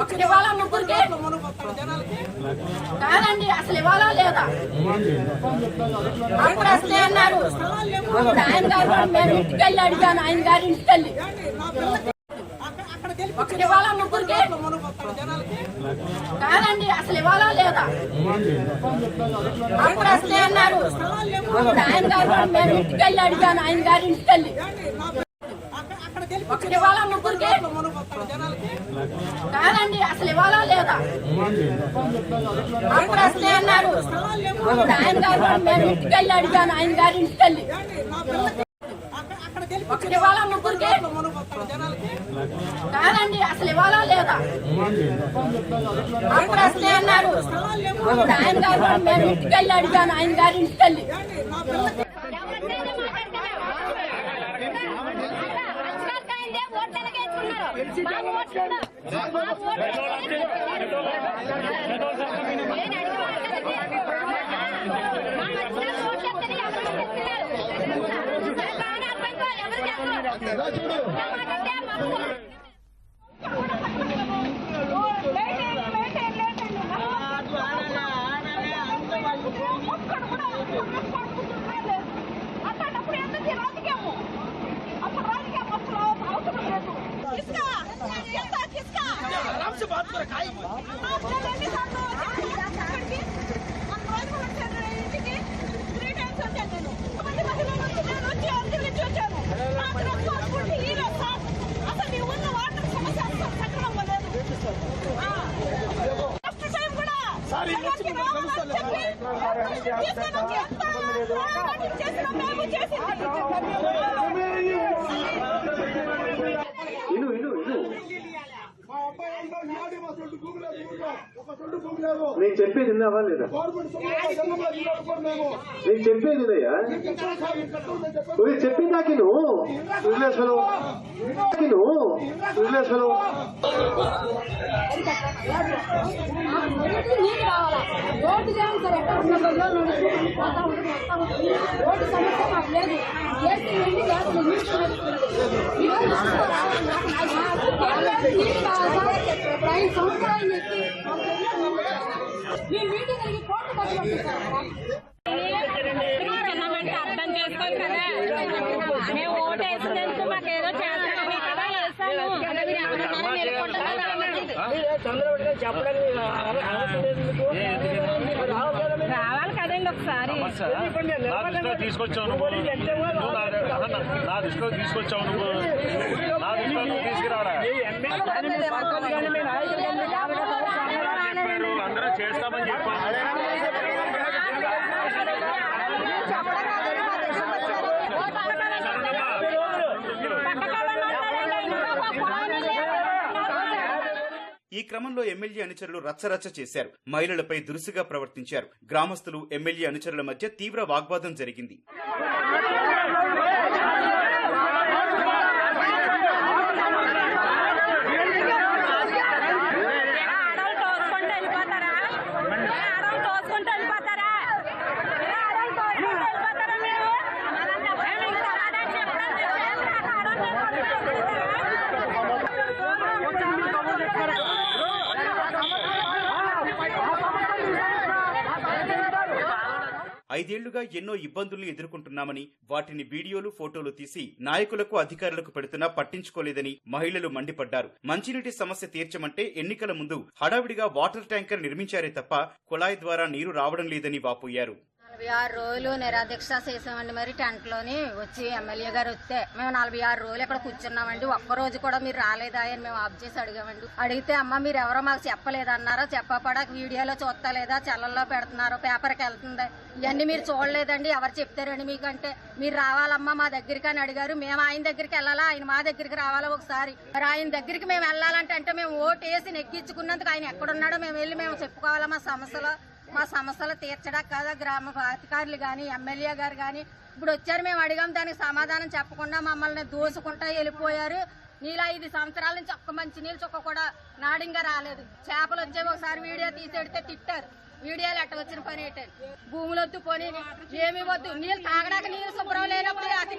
ఒకటి ఇవ్వాలా ముగ్గురికి? కాదండి అసలు ఇవ్వాలా లేదా? అప్పుడు అసలే అన్నారు. అప్పుడు ఆయన గారు మేము ఇంటికి వెళ్ళి అడిగాను ఆయన గారి ఇంటికి వెళ్ళి. ఒకటి ఇవ్వాలా ముగ్గురికి? కాదండి అసలు ఇవ్వాలా లేదా? అప్పుడు అసలే అన్నారు. అప్పుడు ఆయన గారు మేము ఇంటికి వెళ్ళి అడిగాను ఆయన గారి ఇంటికి వెళ్ళి. ఒకటి ఇవ్వాలా ముగ్గురికి? కాదండి అసలు ఇవ్వాలా లేదా? అప్పుడు అసలే అన్నారు. ఆయన గారు మేము ఇంటికి వెళ్ళి అడిగాను ఆయన గారి ఇంటికి వెళ్ళి ఒకటి ఇవ్వాలా ముగ్గురికి? కాదండి అసలు ఇవ్వాలా లేదా? అప్పుడు అసలే అన్నారు. ఆయన గారు మేము ఇంటికి వెళ్ళి అడిగాను ఆయన గారి ఇంటికి వెళ్ళి చూడు చెప్పి తీసుకొని వచ్చి ఎంత పోరాటం చేసినా మేము చేసింది నేను చెప్పేది విన్నావా లేదా గవర్నమెంట్ సొమ్ము జనంలో ఇవ్వడం కూడా మేము నేను చెప్పేది వినయ్యా మీకు ఎక్కడ సార్ ఈ కట్టడం చెప్పండి నువ్వు చెప్పిందాకి నువ్వు వదిలేసలు నువ్వు వదిలేసలు నీళ్ళు కావాలా రోడ్డు చేయండి సార్ ఎక్కడ ఉన్న బడిలో నడుచుకుంటూ పోతా ఉంటుంది వస్తా ఉంటుంది రోడ్డు సమస్య మాకు లేదు ఏసీ నుండి గ్యాస్ నీళ్ళు నీళ్ళు కావాలి సార్ ఇప్పుడు ఐదు సంవత్సరాలు చెప్పి మీటింగ్ కోర్టు ఉన్నామంటే అర్థం చేసుకోవాలి కదా మేము ఓటు వేసినందుకు మాకు ఏదో చేస్తామని కదా వేసాము రావాలి కదండి ఒకసారి నా దృష్టిలో తీసుకొచ్చావు నువ్వు నువ్వు నా అన్న, నా దృష్టిలో తీసుకొచ్చావు నువ్వు నా దృష్టిలో నువ్వు తీసుకురావడా చెప్పారు అందరూ చేస్తామని ఈ క్రమంలో ఎమ్మెల్యే అనుచరులు రచ్చరచ్చ చేశారు మహిళలపై దురుసుగా ప్రవర్తించారు గ్రామస్తులు ఎమ్మెల్యే అనుచరుల మధ్య తీవ్ర వాగ్వాదం జరిగింది ఐదేళ్ళుగా ఎన్నో ఇబ్బందుల్ని ఎదుర్కొంటున్నామని వాటిని వీడియోలు ఫోటోలు తీసి నాయకులకు అధికారులకు పెడుతున్నా పట్టించుకోలేదని మహిళలు మండిపడ్డారు. మంచినీటి సమస్య తీర్చమంటే ఎన్నికల ముందు హడావిడిగా వాటర్ ట్యాంకర్ నిర్మించారే తప్ప కుళాయి ద్వారా నీరు రావడం లేదని వాపోయారు. నలభై ఆరు రోజులు నిరాదీక్ష చేసామండి మరి టెంట్లోని వచ్చి ఎమ్మెల్యే గారు వస్తే. మేము నలభై ఆరు రోజులు ఇక్కడ కూర్చున్నామండి. ఒక్క రోజు కూడా మీరు రాలేదా అని మేము ఆఫ్ చేసి అడిగామండి. అడిగితే అమ్మ మీరు ఎవరో మాకు చెప్పలేదన్నారో? చెప్పపడా వీడియోలో చూస్తలేదా చెల్లల్లో పెడుతున్నారు? పేపర్కి వెళ్తుంది? ఇవన్నీ మీరు చూడలేదండి. ఎవరు చెప్తారండి మీకంటే? మీరు రావాలమ్మా మా దగ్గరికి అని అడిగారు. మేము ఆయన దగ్గరికి వెళ్ళాలా? ఆయన మా దగ్గరికి రావాలా ఒకసారి? మరి ఆయన దగ్గరికి మేము వెళ్ళాలంటే అంటే మేము ఓటు వేసి నెక్కించుకున్నందుకు ఆయన ఎక్కడున్నాడో మేము వెళ్ళి మేము చెప్పుకోవాలా మా సమస్యలో? మా సమస్యలు తీర్చడా కదా? గ్రామ అధికారులు కానీ ఎమ్మెల్యే గారు కానీ ఇప్పుడు వచ్చారు మేము అడిగాం దానికి సమాధానం చెప్పకుండా మమ్మల్ని దోసుకుంటా వెళ్ళిపోయారు. నీలా ఐదు సంవత్సరాల నుంచి ఒక్క మంచి నీళ్ళు చుక్క కూడా నాడింగా రాలేదు. చేపలు వచ్చేవి ఒకసారి వీడియో తీసేడితే తిట్టారు. వీడియోలు ఎట్ట వచ్చిన పని ఏంటని భూములు వద్దు పోనీ ఏమి వద్దు. నీళ్ళు తాగడానికి నీళ్ళు శుభ్రం లేనప్పుడు అతి